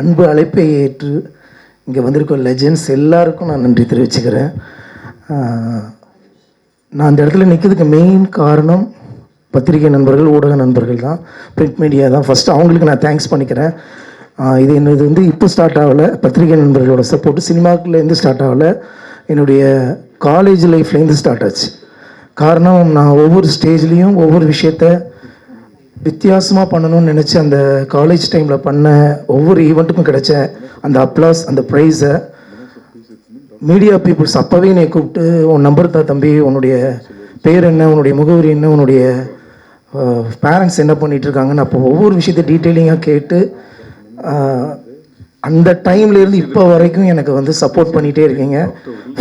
அன்பு அழைப்பை ஏற்று இங்கே வந்திருக்க லெஜெண்ட்ஸ் எல்லாருக்கும் நான் நன்றி தெரிவிச்சுக்கிறேன். நான் அந்த இடத்துல நிற்கிறதுக்கு மெயின் காரணம் பத்திரிகை நண்பர்கள் ஊடக நண்பர்கள் தான். பிரிண்ட் மீடியா தான். ஃபஸ்ட்டு அவங்களுக்கு நான் தேங்க்ஸ் பண்ணிக்கிறேன். இது என்னது வந்து இப்போ ஸ்டார்ட் ஆகலை. பத்திரிகை நண்பர்களோட சப்போர்ட்டு சினிமாக்குலேருந்து ஸ்டார்ட் ஆகலை. என்னுடைய காலேஜ் லைஃப்லேருந்து ஸ்டார்ட் ஆச்சு. காரணம் நான் ஒவ்வொரு ஸ்டேஜ்லேயும் ஒவ்வொரு விஷயத்த வித்தியாசமாக பண்ணணும்னு நினச்சி அந்த காலேஜ் டைமில் பண்ண ஒவ்வொரு ஈவெண்ட்டுக்கும் கிடைச்ச அந்த அப்ளாஸ் அந்த ப்ரைஸை மீடியா பீப்புள்ஸ் அப்போவே என்னை கூப்பிட்டு உன் நம்பர் தா தம்பி உன்னுடைய பேர் என்ன உன்னுடைய முகவரி என்ன உன்னுடைய பேரண்ட்ஸ் என்ன பண்ணிகிட்ருக்காங்கன்னு அப்போ ஒவ்வொரு விஷயத்தை டீட்டெயிலிங்காக கேட்டு அந்த டைம்லேருந்து இப்போ வரைக்கும் எனக்கு வந்து சப்போர்ட் பண்ணிகிட்டே இருக்கீங்க.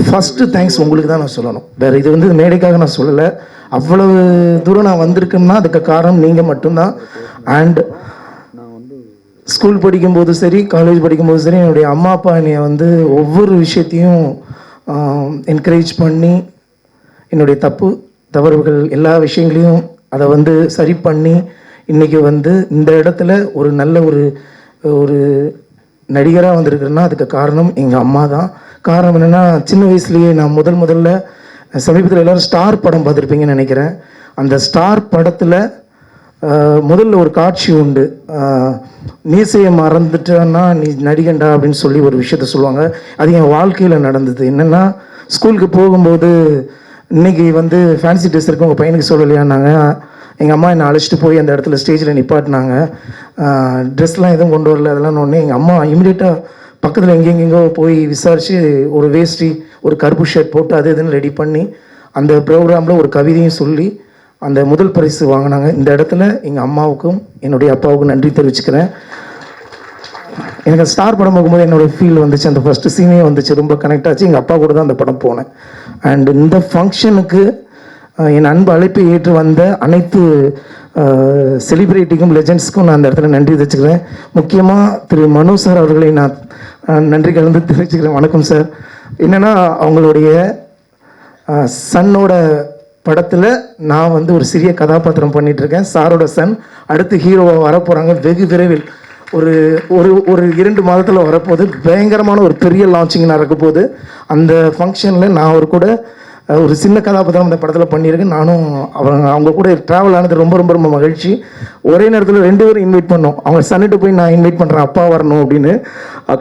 ஃபஸ்ட்டு தேங்க்ஸ் உங்களுக்கு தான் நான் சொல்லணும். வேறு இது வந்து மேடைக்காக நான் சொல்லலை. அவ்வளவு தூரம் நான் வந்திருக்கேன்னா அதுக்கு காரணம் நீங்கள் மட்டும்தான். அண்ட் ஸ்கூல் படிக்கும்போது சரி காலேஜ் படிக்கும்போது சரி என்னுடைய அம்மா அப்பா என்னைய வந்து ஒவ்வொரு விஷயத்தையும் என்கரேஜ் பண்ணி என்னுடைய தப்பு தவறுகள் எல்லா விஷயங்களையும் அதை வந்து சரி பண்ணி இன்றைக்கி வந்து இந்த இடத்துல ஒரு நல்ல ஒரு ஒரு நடிகராக வந்திருக்கிறேன்னா அதுக்கு காரணம் எங்கள் அம்மா தான். காரணம் என்னென்னா சின்ன வயசுலேயே நான் முதல் முதல்ல சமீபத்தில் எல்லாரும் ஸ்டார் படம் பார்த்துருப்பீங்கன்னு நினைக்கிறேன். அந்த ஸ்டார் படத்தில் முதல்ல ஒரு காட்சி உண்டு. நீசையை மீசையை மறந்துட்டேன்னா நீ நடிகண்டா அப்படின்னு சொல்லி ஒரு விஷயத்த சொல்லுவாங்க. அது என் வாழ்க்கையில் நடந்தது. என்னென்னா ஸ்கூலுக்கு போகும்போது இன்னைக்கு வந்து ஃபேன்சி ட்ரெஸ் இருக்கு உங்கள் பையனுக்கு சொல்லலையான்னாங்க. எங்கள் அம்மா என்னை அழைச்சிட்டு போய் அந்த இடத்துல ஸ்டேஜில் நிப்பாட்டினாங்க. ட்ரெஸ்லாம் எதுவும் கொண்டு வரல அதெல்லாம் ஒன்று எங்கள் அம்மா இமீடியட்டாக பக்கத்தில் எங்கெங்கெங்கோ போய் விசாரித்து ஒரு வேஷ்டி ஒரு கருப்பு ஷர்ட் போட்டு அது இதுன்னு ரெடி பண்ணி அந்த ப்ரோக்ராமில் ஒரு கவிதையும் சொல்லி அந்த முதல் பரிசு வாங்கினாங்க. இந்த இடத்துல எங்கள் அம்மாவுக்கும் என்னுடைய அப்பாவுக்கும் நன்றி தெரிவிச்சுக்கிறேன். எனக்கு ஸ்டார் படம் பார்க்கும்போது என்னோட ஃபீல் வந்துச்சு. அந்த ஃபஸ்ட்டு சீனே வந்துச்சு. ரொம்ப கனெக்ட் ஆச்சு. எங்கள் அப்பா கூட தான் அந்த படம் போனேன். அண்ட் இந்த ஃபங்க்ஷனுக்கு என் அன்பு அழைப்பை ஏற்று வந்த அனைத்து செலிப்ரிட்டிக்கும் லெஜெண்ட்ஸ்க்கும் நான் அந்த இடத்துல நன்றி தெரிவிச்சுக்கிறேன். முக்கியமாக திரு மனோ சார் அவர்களை நான் நன்றி கலந்து தெரிவிச்சுக்கிறேன். வணக்கம் சார். என்னென்னா அவங்களுடைய சன்னோட படத்தில் நான் வந்து ஒரு சிறிய கதாபாத்திரம் பண்ணிகிட்ருக்கேன் சாரோட சன் அடுத்து ஹீரோவாக வரப்போகிறாங்க வெகு விரைவில் ஒரு ஒரு ஒரு இரண்டு மாதத்தில் வரப்போகுது. பயங்கரமான ஒரு பெரிய லான்ச்சிங் நடக்க போகுது அந்த ஃபங்க்ஷனில் நான் அவர் கூட ஒரு சின்ன கதாபாத்திரம் அந்த படத்தில் பண்ணியிருக்கேன் நானும் அவங்க அவங்க கூட ட்ராவல் ஆனது ரொம்ப ரொம்ப ரொம்ப மகிழ்ச்சி. ஒரே நேரத்தில் ரெண்டு பேரும் இன்வைட் பண்ணோம். அவங்க சன்னிட்டு போய் நான் இன்வைட் பண்ணுறேன் அப்பா வரணும் அப்படின்னு.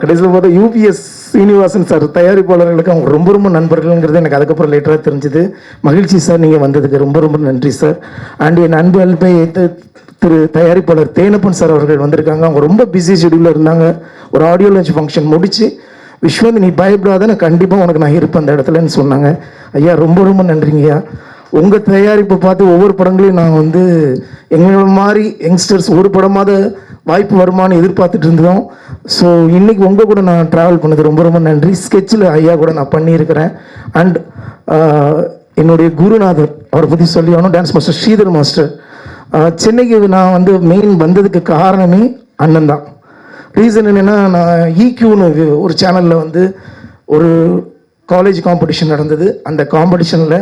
கடைசியில் பார்த்தா யூபிஎஸ் சீனிவாசன் சார் தயாரிப்பாளர்களுக்கு அவங்க ரொம்ப ரொம்ப நண்பர்கள்ங்கிறது எனக்கு அதுக்கப்புறம் லேட்டராக தெரிஞ்சுது. மகிழ்ச்சி சார் நீங்கள் வந்ததுக்கு ரொம்ப ரொம்ப நன்றி சார் அண்ட் என் அன்பு அன்பை திரு தயாரிப்பாளர் தேனப்பன் சார் அவர்கள் வந்திருக்காங்க. அவங்க ரொம்ப பிஸி ஷெடியூலில் இருந்தாங்க. ஒரு ஆடியோ லஞ்ச் ஃபங்க்ஷன் முடித்து விஸ்வந்த் நீ பயப்படாத நான் கண்டிப்பாக உனக்கு நான் இருப்பேன் அந்த இடத்துலன்னு சொன்னாங்க. ஐயா ரொம்ப ரொம்ப நன்றிங்கய்யா உங்கள் தயாரிப்பை பார்த்து ஒவ்வொரு படங்களையும் நான் வந்து எங்களோட மாதிரி யங்ஸ்டர்ஸ் ஒரு படமாத வாய்ப்பு வருமானு எதிர்பார்த்துட்டு இருந்தோம். ஸோ இன்றைக்கி உங்கள் கூட நான் ட்ராவல் பண்ணது ரொம்ப ரொம்ப நன்றி. ஸ்கெட்சில் ஐயா கூட நான் பண்ணியிருக்கிறேன். அண்ட் என்னுடைய குருநாதர் அவரை பற்றி சொல்லி ஆகணும். டான்ஸ் மாஸ்டர் ஸ்ரீதர் மாஸ்டர் சென்னைக்கு நான் வந்து மெயின் வந்ததுக்கு காரணமே அண்ணன் தான். ரீசன் என்னென்னா நான் ஈக்யூன்னு ஒரு சேனலில் வந்து ஒரு காலேஜ் காம்படிஷன் நடந்தது. அந்த காம்படிஷனில்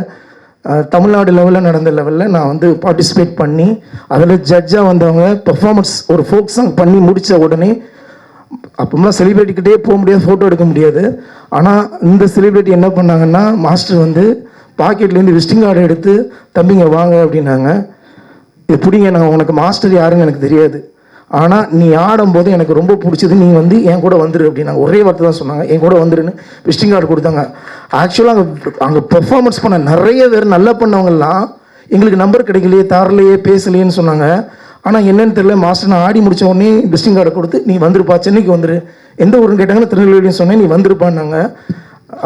தமிழ்நாடு லெவலில் நடந்த லெவலில் நான் வந்து பார்ட்டிசிபேட் பண்ணி அதில் ஜட்ஜாக வந்தவங்க பெர்ஃபார்மன்ஸ் ஒரு ஃபோக் சாங் பண்ணி முடித்த உடனே அப்போலாம் செலிப்ரிட்டிக்கிட்டே போக முடியாது ஃபோட்டோ எடுக்க முடியாது. ஆனால் இந்த செலிப்ரிட்டி என்ன பண்ணாங்கன்னா மாஸ்டர் வந்து பாக்கெட்லேருந்து விசிட்டிங் கார்டு எடுத்து தம்பிங்க வாங்க அப்படின்னாங்க. இது பிடிங்க நான் உனக்கு மாஸ்டர் யாருன்னு எனக்கு தெரியாது. ஆனால் நீ ஆடும்போது எனக்கு ரொம்ப பிடிச்சது நீ வந்து என் கூட வந்துரு அப்படின்னாங்க ஒரே வார்த்தை தான் சொன்னாங்க. என் கூட வந்துருன்னு விசிட்டிங் கார்டு கொடுத்தாங்க. ஆக்சுவலாக அங்கே அங்கே பெர்ஃபார்மன்ஸ் பண்ண நிறைய பேர் நல்லா பண்ணவங்கலாம் எங்களுக்கு நம்பர் கிடைக்கலையே தரலையே பேசலையேன்னு சொன்னாங்க. ஆனால் என்னன்னு தெரியல மாஸ்டர் நான் ஆடி முடித்த உடனே விசிட்டிங் கார்டை கொடுத்து நீ வந்துருப்பா சென்னைக்கு வந்துரு. எந்த ஊருன்னு கேட்டாங்கன்னா திருநெல்வேலின்னு சொன்னேன் நீ வந்துருப்பான்னாங்க.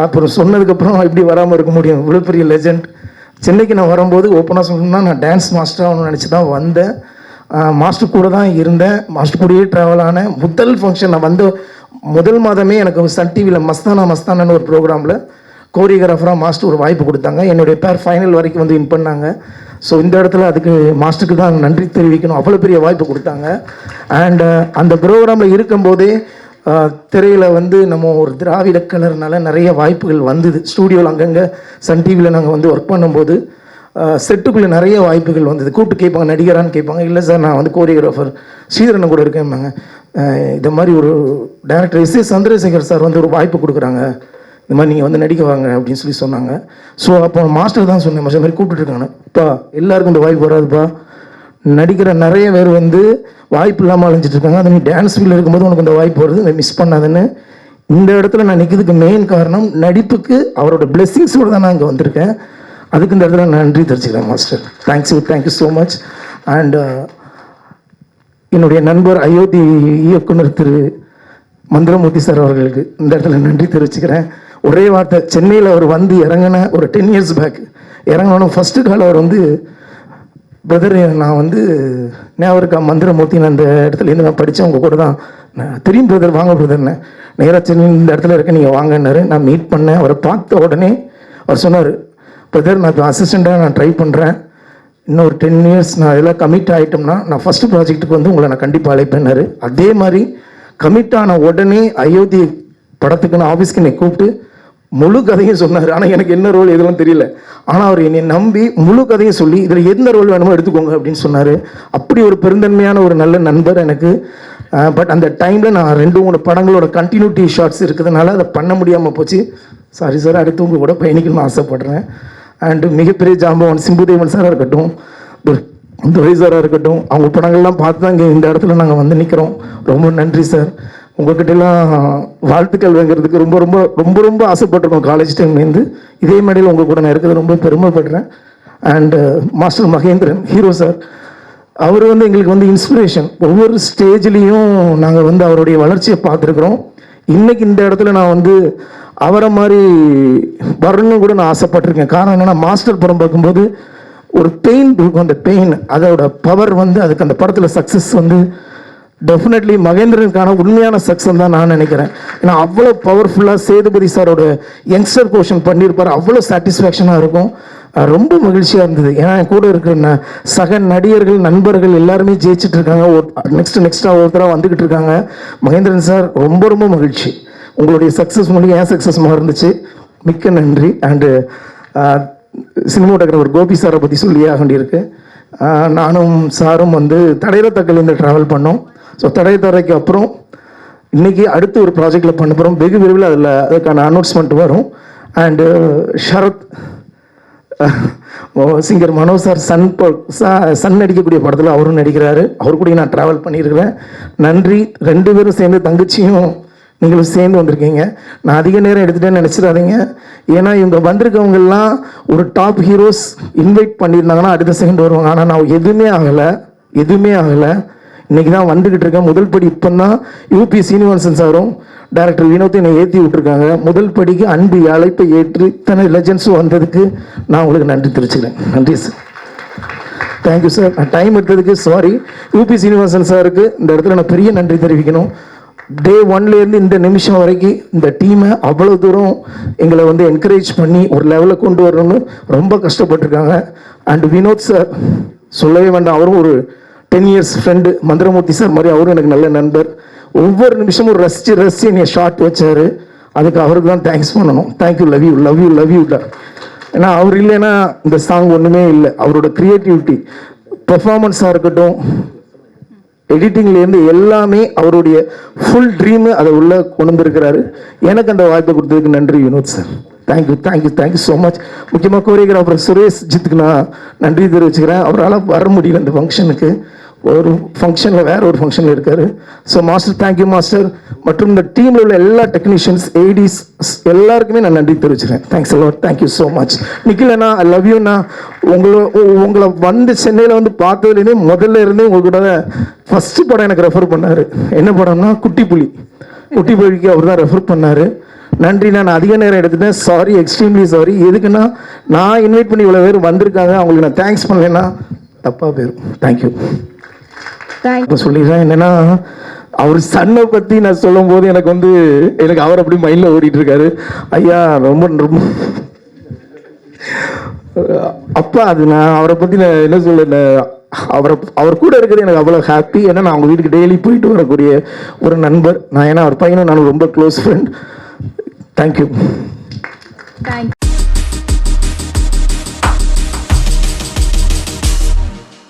அப்புறம் சொன்னதுக்கப்புறம் எப்படி வராமல் இருக்க முடியும். இவ்வளோ பெரிய லெஜெண்ட் சென்னைக்கு நான் வரும்போது ஓப்பனாக சொல்லணும்னா நான் டான்ஸ் மாஸ்டராக நினச்சி தான் வந்தேன். மாஸ்டர் கூட தான் இருந்தேன். மாஸ்டர் கூடயே ட்ராவல் ஆனேன். முதல் ஃபங்க்ஷன் நான் வந்த முதல் மாதமே எனக்கு சன் டிவியில் மஸ்தானா மஸ்தானான்னு ஒரு ப்ரோக்ராமில் கோரியோகிராஃபராக மாஸ்டர் ஒரு வாய்ப்பு கொடுத்தாங்க. என்னுடைய பேர் ஃபைனல் வரைக்கும் வந்து வின் பண்ணாங்க. ஸோ இந்த இடத்துல அதுக்கு மாஸ்டருக்கு தான் நன்றி தெரிவிக்கணும். அவ்வளோ பெரிய வாய்ப்பு கொடுத்தாங்க. அண்ட் அந்த ப்ரோக்ராமில் இருக்கும்போதே திரையில் வந்து நம்ம ஒரு திராவிட கலர்னால நிறைய வாய்ப்புகள் வந்தது. ஸ்டூடியோவில் அங்கங்கே சன் டிவியில் நாங்கள் வந்து ஒர்க் பண்ணும்போது செட்டுக்குள்ளே நிறைய வாய்ப்புகள் வந்தது. கூப்பிட்டு கேட்பாங்க நடிகரான்னு கேட்பாங்க இல்லை சார் நான் வந்து கோரியோகிராஃபர் ஸ்ரீதரனை கூட இருக்கேன்பாங்க இந்த மாதிரி ஒரு director S S Chandrasekhar sir வந்து ஒரு வாய்ப்பு கொடுக்குறாங்க. இந்த மாதிரி நீங்கள் வந்து நடிக்க வாங்க அப்படின்னு சொல்லி சொன்னாங்க. ஸோ அப்போ மாஸ்டர் தான் சொன்னேன் மாஸ்டர் மாதிரி கூப்பிட்டுட்டு இருக்காங்க. எல்லாருக்கும் இந்த வாய்ப்பு வராதுப்பா. நடிக்கிற நிறைய பேர் வந்து வாய்ப்பு இல்லாமல் அழிஞ்சிட்டு இருக்காங்க. அது நீ டான்ஸ் ஃபீல்டில் இருக்கும்போது உனக்கு இந்த வாய்ப்பு வருது இதை மிஸ் பண்ணாதுன்னு. இந்த இடத்துல நான் நிற்கிறதுக்கு மெயின் காரணம் நடிப்புக்கு அவரோட பிளெஸ்ஸிங்ஸோடு தான் நான் இங்கே வந்திருக்கேன். அதுக்கு இந்த இடத்துல நான் நன்றி தெரிஞ்சுக்கிறேன் master thanks you thank you so much and என்னுடைய நண்பர் அயோத்தி இயக்குனர் திரு மந்திரமூர்த்தி சார் அவர்களுக்கு இந்த இடத்துல நன்றி தெரிவிச்சுக்கிறேன். ஒரே வார்த்தை சென்னையில் அவர் வந்து இறங்கின ஒரு டென் இயர்ஸ் பேக் இறங்கினோன்னு ஃபஸ்ட்டு கால் அவர் வந்து பிரதர் நான் வந்து ஞாபகம் இருக்கா மந்திரமூர்த்தி நான் இந்த இடத்துல இருந்து நான் படித்தேன் உங்கள் கூட தான். நான் தெரியும் பிரதர் வாங்க பிரதர்னு நேராக சென்னை இந்த இடத்துல இருக்க நீங்கள் வாங்கன்னாரு. நான் மீட் பண்ணேன். அவரை பார்த்த உடனே அவர் சொன்னார் பிரதர் நான் இப்போ அசிஸ்டண்ட்டாக நான் ட்ரை பண்ணுறேன் இன்னும் ஒரு டென் இயர்ஸ் நான் இதெல்லாம் கமிட் ஆகிட்டோம்னா நான் ஃபஸ்ட்டு ப்ராஜெக்ட்டுக்கு வந்து உங்களை நான் கண்டிப்பாக அழைப்பேன்னாரு அதே மாதிரி கமிட் ஆன உடனே அயோத்தி படத்துக்கு நான் ஆஃபீஸ்க்கு என்னை கூப்பிட்டு முழு கதையும் சொன்னார். ஆனால் எனக்கு என்ன ரோல் எதுவும் தெரியல. ஆனால் அவர் என்னை நம்பி முழு கதையும் சொல்லி இதில் எந்த ரோல் வேணுமோ எடுத்துக்கோங்க அப்படின்னு சொன்னார். அப்படி ஒரு பெருந்தன்மையான ஒரு நல்ல நண்பர் எனக்கு. பட் அந்த டைமில் நான் ரெண்டு மூணு படங்களோட கண்டினியூட்டி ஷார்ட்ஸ் இருக்கிறதுனால அதை பண்ண முடியாமல் போச்சு. சாரி சார் அடுத்து உங்கள் கூட பயணிக்கணும்னு ஆசைப்பட்றேன். அண்டு மிகப்பெரிய ஜாம்பவன் சிம்புதேவன் சாராக இருக்கட்டும் துரை- சாராக இருக்கட்டும் அவங்க படங்கள்லாம் பார்த்து தான் இங்கே இந்த இடத்துல நாங்கள் வந்து நிற்கிறோம் ரொம்ப நன்றி சார் உங்கள்கிட்டலாம் வாழ்த்துக்கள் வாங்குறதுக்கு ரொம்ப ரொம்ப ரொம்ப ரொம்ப ஆசைப்பட்டிருக்கோம் காலேஜ் டைம்லேருந்து இதே மேடையில் உங்கள் கூட நான் இருக்கிறது ரொம்ப பெருமைப்படுறேன். And master uh, Mahendran hero sir அவர் வந்து எங்களுக்கு வந்து இன்ஸ்பிரேஷன் ஒவ்வொரு ஸ்டேஜ்லேயும் நாங்கள் வந்து அவருடைய வளர்ச்சியை பார்த்துருக்குறோம். இன்றைக்கி இந்த இடத்துல நான் வந்து அவரை மாதிரி வரணும்னு கூட நான் ஆசைப்பட்டிருக்கேன். காரணம் என்னென்னா மாஸ்டர் படம் பார்க்கும்போது ஒரு பெயின் இருக்கும். அந்த பெயின் அதோட பவர் வந்து அதுக்கு அந்த படத்தில் சக்ஸஸ் வந்து டெஃபினெட்லி மகேந்திரனுக்கான உண்மையான சக்ஸஸ் தான் நான் நினைக்கிறேன். ஏன்னா அவ்வளோ பவர்ஃபுல்லாக சேதுபதி சாரோட யங்ஸ்டர் போர்ஷன் பண்ணியிருப்பார். அவ்வளோ சாட்டிஸ்ஃபேக்ஷனாக இருக்கும். ரொம்ப மகிழ்ச்சியாக இருந்தது. ஏன்னா என் கூட இருக்கிற ந- சக நடிகர்கள் நண்பர்கள் எல்லாருமே ஜெயிச்சிட்டு இருக்காங்க. நெக்ஸ்ட் நெக்ஸ்ட்டாக ஒருத்தராக வந்துக்கிட்டு இருக்காங்க. மகேந்திரன் சார் ரொம்ப ரொம்ப மகிழ்ச்சி. உங்களுடைய சக்ஸஸ் மூலியம் ஏன் சக்ஸஸ் இருந்துச்சு மிக்க நன்றி. அண்டு சினிமோட்டோகிராஃபர் கோபி சாரை பற்றி சொல்லியே வேண்டியிருக்கு நானும் சாரும் வந்து தடையறத்தக்கலேருந்து ட்ராவல் பண்ணோம். ஸோ தடையத்தரைக்கு அப்புறம் இன்றைக்கி அடுத்து ஒரு ப்ராஜெக்டில் பண்ண போகிறோம் வெகு விரைவில் அதில் அதுக்கான அனௌன்ஸ்மெண்ட் வரும். And Sharath singer Mano sir Sun ச- சன் நடிக்கக்கூடிய படத்தில் அவரும் நடிக்கிறாரு. அவர் கூட நான் ட்ராவல் பண்ணியிருக்கிறேன். நன்றி. ரெண்டு பேரும் சேர்ந்து தங்கச்சியும் நீங்களும் சேர்ந்து வந்திருக்கீங்க. நான் அதிக நேரம் எடுத்துகிட்டேன்னு நினச்சிடாதீங்க. ஏன்னா இவங்க வந்திருக்கவங்கெல்லாம் ஒரு டாப் ஹீரோஸ் இன்வைட் பண்ணியிருந்தாங்கன்னா அடுத்த செகண்ட் வருவாங்க. ஆனால் நான் எதுவுமே ஆகலை. எதுவுமே ஆகலை. இன்னைக்கு தான் வந்துக்கிட்டு இருக்கேன். முதல் படி இப்போ தான் யூபி சீனிவாசன் சாரும் டேரக்டர் வினோத்தை என்னை ஏற்றி விட்டுருக்காங்க. முதல் படிக்கு அன்பு அழைப்பை ஏற்று இத்தனை லெஜன்ஸும் வந்ததுக்கு நான் உங்களுக்கு நன்றி தெரிவிச்சுக்கிறேன். நன்றி சார் தேங்க்யூ சார் நான் டைம் எடுத்ததுக்கு சாரி யூபி சீனிவாசன் சாருக்கு இந்த இடத்துல நான் பெரிய நன்றி தெரிவிக்கணும். டே ஒன்லேருந்து இந்த நிமிஷம் வரைக்கும் இந்த டீமை அவ்வளோ தூரம் எங்களை வந்து என்கரேஜ் பண்ணி ஒரு லெவலில் கொண்டு வரணும்னு ரொம்ப கஷ்டப்பட்டிருக்காங்க. அண்ட் வினோத் சார் சொல்லவே வேண்டாம். அவரும் ஒரு ten years friend Manthiramoorthy sir மாதிரி அவரும் எனக்கு நல்ல நண்பர். ஒவ்வொரு நிமிஷமும் ரசித்து ரசித்து என்னை ஷார்ட் வச்சார். அதுக்கு அவருக்கு தான் தேங்க்ஸ் பண்ணணும். Thank you love you love you love you ஏன்னா அவர் இல்லைன்னா இந்த சாங் ஒன்றுமே இல்லை. அவரோட க்ரியேட்டிவிட்டி பெர்ஃபார்மன்ஸாக இருக்கட்டும் எடிட்டிங்லேருந்து எல்லாமே அவருடைய ஃபுல் ட்ரீமு அதை உள்ளே கொண்டு வந்திருக்கிறாரு எனக்கு அந்த வாய்ப்பை கொடுத்ததுக்கு நன்றி Vinoth sir thank you thank you thank you so much முக்கியமாக கோரியோகிராஃபர் சுரேஷ் ஜித்துக்கு நான் நன்றி தெரிவிச்சுக்கிறேன். அவரால் வர முடியல இந்த ஃபங்க்ஷனுக்கு ஒரு ஃபங்க்ஷனில் வேற ஒரு ஃபங்க்ஷனில் இருக்காரு. ஸோ மாஸ்டர் தேங்க்யூ மாஸ்டர் மற்றும் இந்த டீமில் உள்ள எல்லா டெக்னீஷியன்ஸ் ஏடிஸ் எல்லாருக்குமே நான் நன்றி தெரிவிச்சுக்கிறேன். தேங்க்ஸ் எல்லாம் தேங்க்யூ ஸோ மச் நிக்கலண்ணா ஐ லவ் யூண்ணா உங்களை உங்களை வந்து சென்னையில் வந்து பார்த்ததுலேருந்தே முதல்ல இருந்தே உங்கள் கூட ஃபஸ்ட்டு படம் எனக்கு ரெஃபர் பண்ணார். என்ன படம்னா குட்டி புலி. குட்டி புலிக்கு அவர் தான் ரெஃபர் பண்ணார். நன்றி நான் அதிக நேரம் எடுத்துட்டேன். சாரி எக்ஸ்ட்ரீம்லி சாரி எதுக்குன்னா நான் இன்வைட் பண்ணி இவ்வளோ பேர் வந்திருக்காங்க. அவங்களுக்கு நான் தேங்க்ஸ் பண்ணலைன்னா தப்பாக போயிடும் தேங்க்யூ இப்போ சொல்லிடுறேன் என்னன்னா அவர் சன்னை பற்றி நான் சொல்லும்போது எனக்கு வந்து எனக்கு அவர் அப்படி மைண்டில் ஓடிட்டு இருக்காரு. ஐயா ரொம்ப ரொம்ப. அப்பா அது நான் அவரை பற்றி நான் என்ன சொல்ல அவரை அவர் கூட இருக்கிறது எனக்கு அவ்வளோ ஹாப்பி ஏன்னா நான் அவங்க வீட்டுக்கு டெய்லி போயிட்டு வரக்கூடிய ஒரு நண்பர். நான் ஏன்னா அவர் பையனும் நான் ரொம்ப க்ளோஸ் ஃப்ரெண்ட் தேங்க்யூ தேங்க்